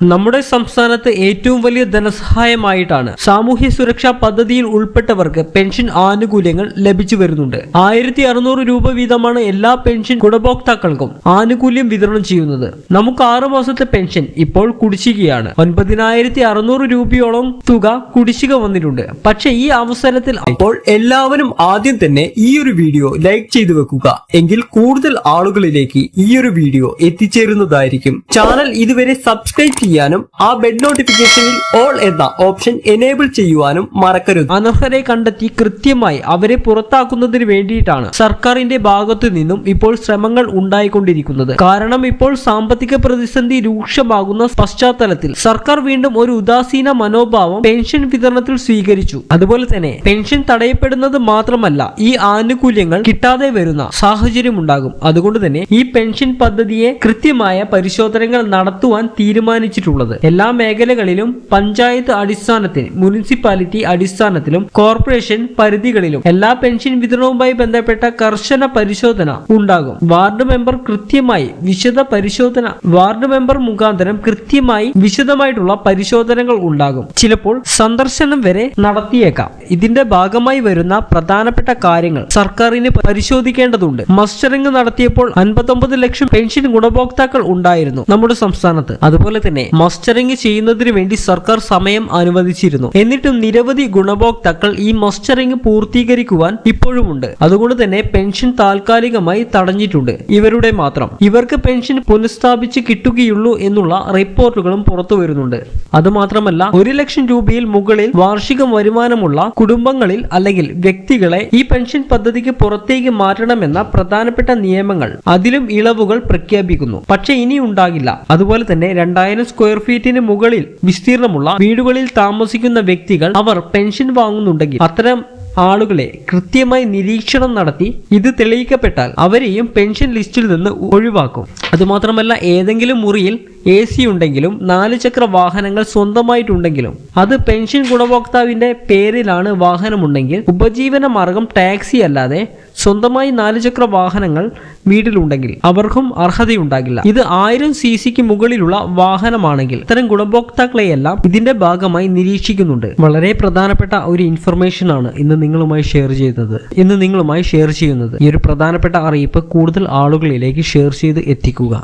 നമ്മുടെ സംസ്ഥാനത്ത് ഏറ്റവും വലിയ ധനസഹായമായിട്ടാണ് സാമൂഹ്യ സുരക്ഷാ പദ്ധതിയിൽ ഉൾപ്പെട്ടവർക്ക് പെൻഷൻ ആനുകൂല്യങ്ങൾ ലഭിച്ചു വരുന്നുണ്ട്. ആയിരത്തി അറുന്നൂറ് രൂപ വീതമാണ് എല്ലാ പെൻഷൻ ഗുണഭോക്താക്കൾക്കും ആനുകൂല്യം വിതരണം ചെയ്യുന്നത്. നമുക്ക് ആറു മാസത്തെ പെൻഷൻ ഇപ്പോൾ കുടിശ്ശികയാണ്. ഒൻപതിനായിരത്തി അറുന്നൂറ് രൂപയോളം തുക കുടിശ്ശിക വന്നിട്ടുണ്ട്. പക്ഷേ ഈ അവസരത്തിൽ അപ്പോൾ എല്ലാവരും ആദ്യം തന്നെ ഈ ഒരു വീഡിയോ ലൈക്ക് ചെയ്തു വെക്കുക. എങ്കിൽ കൂടുതൽ ആളുകളിലേക്ക് ഈ ഒരു വീഡിയോ എത്തിച്ചേരുന്നതായിരിക്കും. ചാനൽ ഇതുവരെ സബ്സ്ക്രൈബ് ചെയ്യാനും ആ ബെഡ് നോട്ടിഫിക്കേഷനിൽ ഓൾ എന്ന ഓപ്ഷൻ എനേബിൾ ചെയ്യുവാനും മറക്കരുത്. അനർഹരെ കണ്ടെത്തി കൃത്യമായി അവരെ പുറത്താക്കുന്നതിന് വേണ്ടിയിട്ടാണ് സർക്കാരിന്റെ ഭാഗത്തു നിന്നും ഇപ്പോൾ ശ്രമങ്ങൾ ഉണ്ടായിക്കൊണ്ടിരിക്കുന്നത്. കാരണം ഇപ്പോൾ സാമ്പത്തിക പ്രതിസന്ധി രൂക്ഷമാകുന്ന പശ്ചാത്തലത്തിൽ സർക്കാർ വീണ്ടും ഒരു ഉദാസീന മനോഭാവം പെൻഷൻ വിതരണത്തിൽ സ്വീകരിച്ചു. അതുപോലെ തന്നെ പെൻഷൻ തടയപ്പെടുന്നത് മാത്രമല്ല ഈ ആനുകൂല്യങ്ങൾ കിട്ടാതെ വരുന്ന സാഹചര്യം ഉണ്ടാകും. അതുകൊണ്ട് തന്നെ ഈ പെൻഷൻ പദ്ധതിയെ കൃത്യമായ പരിശോധനകൾ നടത്തുവാൻ തീരുമാനിച്ചിട്ടുള്ളത് എല്ലാ മേഖലകളിലും പഞ്ചായത്ത് അടിസ്ഥാനത്തിന് മുനിസിപ്പാലിറ്റി അടിസ്ഥാനത്തിലും കോർപ്പറേഷൻ പരിധികളിലും എല്ലാ പെൻഷൻ വിതരണവുമായി ബന്ധപ്പെട്ട കർശന പരിശോധന ഉണ്ടാകും. വാർഡ് മെമ്പർ കൃത്യമായി വിശദ പരിശോധന വാർഡ് മെമ്പർ മുഖാന്തരം കൃത്യമായി വിശദമായിട്ടുള്ള പരിശോധനകൾ ഉണ്ടാകും. ചിലപ്പോൾ സന്ദർശനം വരെ നടത്തിയേക്കാം. ഇതിന്റെ ഭാഗമായി വരുന്ന പ്രധാനപ്പെട്ട കാര്യങ്ങൾ സർക്കാരിന് പരിശോധിക്കേണ്ടതുണ്ട്. മസ്റ്ററിംഗ് നടത്തിയപ്പോൾ അൻപത്തൊമ്പത് ലക്ഷം പെൻഷൻ ഗുണഭോക്താക്കൾ ഉണ്ടായിരുന്നു നമ്മുടെ സംസ്ഥാനത്ത്. അതുപോലെ തന്നെ മസ്റ്ററിംഗ് ചെയ്യുന്നതിന് വേണ്ടി സർക്കാർ സമയം അനുവദിച്ചിരുന്നു. എന്നിട്ടും നിരവധി ഗുണഭോക്താക്കൾ ഈ മസ്റ്ററിംഗ് പൂർത്തീകരിക്കുവാൻ ഇപ്പോഴുമുണ്ട്. അതുകൊണ്ട് തന്നെ പെൻഷൻ താൽക്കാലികമായി തടഞ്ഞിട്ടുണ്ട്. ഇവരുടെ മാത്രം. ഇവർക്ക് പെൻഷൻ പുനഃസ്ഥാപിച്ച് കിട്ടുകയുള്ളൂ എന്നുള്ള റിപ്പോർട്ടുകളും പുറത്തു വരുന്നുണ്ട്. അതുമാത്രമല്ല ഒരു ലക്ഷം രൂപയിൽ മുകളിൽ വാർഷിക വരുമാനമുള്ള കുടുംബങ്ങളിൽ അല്ലെങ്കിൽ വ്യക്തികളെ ഈ പെൻഷൻ പദ്ധതിക്ക് പുറത്തേക്ക് മാറ്റണമെന്ന പ്രധാനപ്പെട്ട നിയമങ്ങൾ അതിലും ഇളവുകൾ പ്രഖ്യാപിക്കുന്നു. പക്ഷെ ഇനി ഉണ്ടാകില്ല. അതുപോലെ തന്നെ രണ്ടായിരം സ്ക്വയർ ഫീറ്റിന് മുകളിൽ വിസ്തീർണമുള്ള വീടുകളിൽ താമസിക്കുന്ന വ്യക്തികൾ അവർ പെൻഷൻ വാങ്ങുന്നുണ്ടെങ്കിൽ അത്തരം ആളുകളെ കൃത്യമായി നിരീക്ഷണം നടത്തി ഇത് തെളിയിക്കപ്പെട്ടാൽ അവരെയും പെൻഷൻ ലിസ്റ്റിൽ നിന്ന് ഒഴിവാക്കും. അതുമാത്രമല്ല ഏതെങ്കിലും മുറിയിൽ എ സി ഉണ്ടെങ്കിലും നാല് ചക്ര വാഹനങ്ങൾ സ്വന്തമായിട്ടുണ്ടെങ്കിലും അത് പെൻഷൻ ഗുണഭോക്താവിന്റെ പേരിലാണ് വാഹനമുണ്ടെങ്കിൽ ഉപജീവന മാർഗം ടാക്സി അല്ലാതെ സ്വന്തമായി നാലുചക്ര വാഹനങ്ങൾ വീട്ടിലുണ്ടെങ്കിൽ അവർക്കും അർഹതയുണ്ടാകില്ല. ഇത് ആയിരം സി സിക്ക് മുകളിലുള്ള വാഹനമാണെങ്കിൽ ഇത്തരം ഗുണഭോക്താക്കളെയെല്ലാം ഇതിന്റെ ഭാഗമായി നിരീക്ഷിക്കുന്നുണ്ട്. വളരെ പ്രധാനപ്പെട്ട ഒരു ഇൻഫർമേഷൻ ആണ് ഇന്ന് നിങ്ങളുമായി ഷെയർ ചെയ്തത്. ഇന്ന് നിങ്ങളുമായി ഷെയർ ചെയ്യുന്നത്. ഈ ഒരു പ്രധാനപ്പെട്ട അറിയിപ്പ് കൂടുതൽ ആളുകളിലേക്ക് ഷെയർ ചെയ്ത് എത്തിക്കുക.